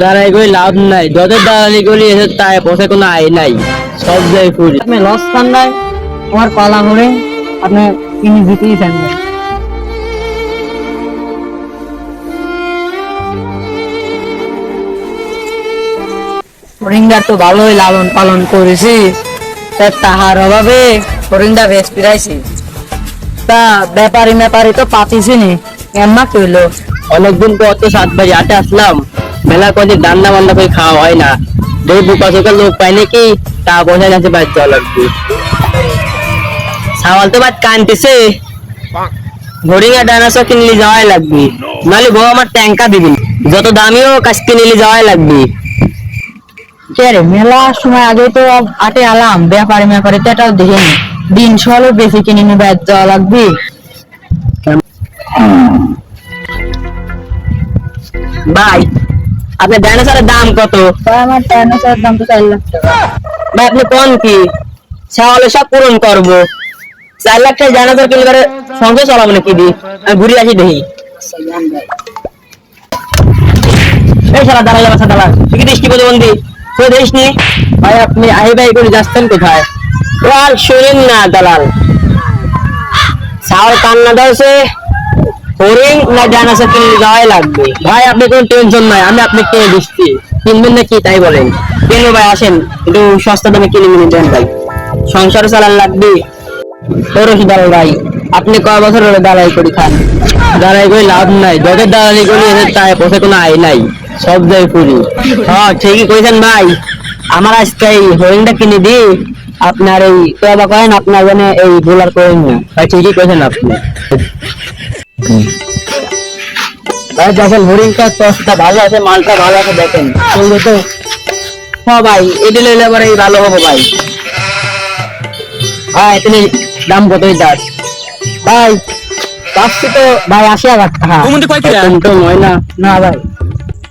দাঁড়াই করে লাভ নাই। যত দালালি করি এসে তাই পথে কোনো আয় নাই। সব যায় ফুরি আপনি লস খান নাই করে আপনি কিনে জিতেই ভাই হরিণদার তো ভালোই লালন পালন করেছি তার তাহার অভাবে হরিণদা বেশ ফিরাইছি। তা ব্যাপারি ব্যাপারি তো পাতিছি নি এমা কইল। অনেকদিন পর তো সাত বাজে আটে আসলাম। মেলা কদিন রান্না বান্না করে খাওয়া হয় না। দুই বুকা চোখের লোক পাই নাকি তা বোঝা যাচ্ছে বাদ যাওয়া লাগবে সাওয়াল তো বাদ কানতেছে। হরিঙ্গা ডানাসও কিনলে যাওয়াই লাগবে। নাহলে বউ আমার ট্যাঙ্কা দিবি যত দামিও কাজ কিনলে যাওয়াই লাগবে। রে মেলা সময় আগে তো আটে আলাম ব্যাপারে ব্যাপারে তো এটাও দেখিনি। দিন সলো বেশি কিনে নিবে যাওয়া লাগবে। ভাই আপনার ডাইনোসরের দাম কত? আমার ডাইনোসরের দাম তো চার লাখ টাকা। ভাই আপনি কোন কি? সাওয়ালে সব পূরণ করব। চার লাখ টাকা ডাইনোসর কিনলে করে সংসার চালাবো নাকি দি? আমি ঘুরে আসি দেখি। এই শালা দাঁড়ালে বাসা দাঁড়া তুই কি দৃষ্টি প্রতিবন্ধী? তুই দেখিস নি? ভাই আপনি আহি ভাই করে যাচ্ছেন কোথায়? ও আর শোনেন না দালাল। সাওয়াল কান্না ধরছে। হরিণ না লাগবে। ভাই, আপনি কোনো টেনশন নাই, আমি আপনি কিনে দিচ্ছি। কিনবেন নাকি? তাই বলেন। কেন ভাই, আসেন। একটু সস্তা দামে কিনে নিয়ে ভাই। সংসার চালান লাগবে। ভাই? আপনি কয় বছর হলো দালালি করে খান? দালালি করে লাভ নাই। যত দালালি করি, এদের তাই পথে কোনো আয় নাই। সব যায় ফুরি হ্যাঁ ঠিকই কইছেন ভাই। আমার আজকে হরিণটা কিনে দি আপনার এই তোবা করেন আপনার জন্য এই করেন না। ঠিকই কইছেন আপনি। ভাই দেখেন হরিণটা টসটা ভালো আছে মালটা ভালো আছে দেখেন। তো হ্যাঁ ভাই এটি লইলে এবার এই ভালো হবে ভাই। হ্যাঁ তুমি দাম দাস ভাই পাঁচশো তো ভাই আশি হাজার টাকা। না না ভাই।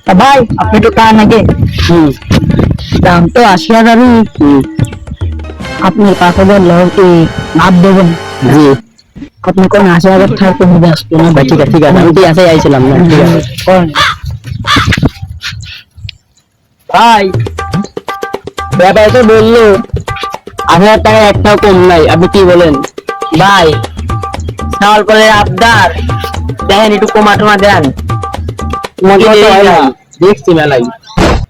তা ভাই আপনি তো নাকি হুম। দাম তো আশি হাজারই। হুম। আপনার কাছে বলল কি মাপ দেবেন? জি। আপনি কোন আশি টাকা কমে দিয়ে আসবেন না ভাই ঠিক আছে ঠিক আছে আমি তো আসে আইছিলাম না ঠিক আছে। ভাই ব্যাপারে তো বলল আট হাজার টাকা একটাও কম নাই আপনি কি বলেন? ভাই সাওয়াল করে আবদার দেখেন একটু কমা টমা দেন। দেখছি মেলাই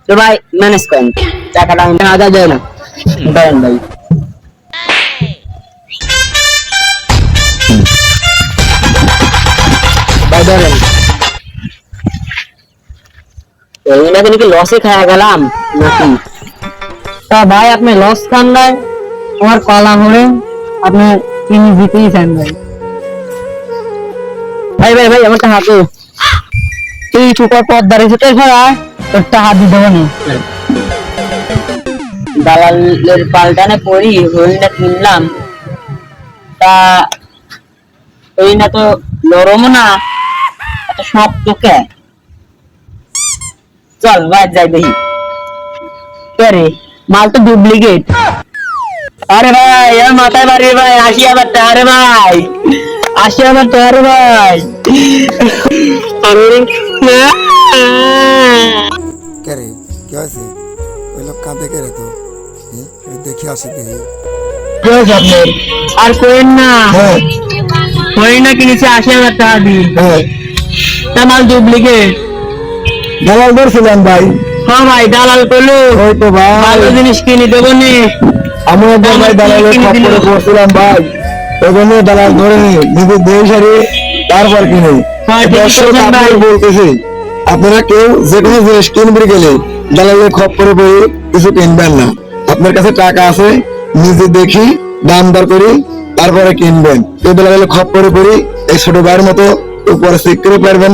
তো ভাই ম্যানেজ করেন টাকাটা আমি আদা যায় না। দেন ভাই। এইটা কি লসে খাওয়া গেলাম, নাকি? তা ভাই, আপনি লস খান নাই, আমার কলা আপনি কিনে জিতেই ভাই। ভাই ভাই ভাই, আমার হাতে পথ দাঁড়িয়েছে তো ভাই তোর টাকা দিয়ে দেবো দালালের পাল্টানে পড়ি হরিণটা কিনলাম। তা হরিণটা তো নরম না, এত সব তোকে চল ভাই যাই দেখি। রে মাল তো ডুপ্লিকেট আরে ভাই আমার মাথায় বাড়ি ভাই আসি আবার আরে ভাই। আসি আবার আরে ভাই। আরে কে রে কি হয়েছে? ওই লোক কাঁদে কে রে তো? দেখি আসি দেখি। আর কোয়েন না। হ্যাঁ। হরিণটা কিনেছে আশি হাজার টাকা দিয়ে হ্যাঁ। তা মাল ডুপ্লিকেট দালাল ধরছিলাম ভাই। হ্যাঁ ভাই দালাল করল। ওই তো ভাই। ভালো জিনিস কিনে দেবো নে। আমি একবার ভাই দালালের। খপ্পরে পড়ছিলাম ভাই। ওই জন্য দালাল ধরে নি। নিজে দেহ সারি তারপর কিনে। দর্শক ভাই। বলতেছি আপনারা কেউ যে কোনো জিনিস কিনবে গেলে দালালের খপ্পরে পড়ে কিছু কিনবেন না। আপনার কাছে টাকা আছে নিজে দেখি দাম দর করি তারপরে কিনবেন। কেউ দালালের খপ্পরে পড়ি এই ছোট ভাইয়ের মতো উপরে চেক করে পারবেন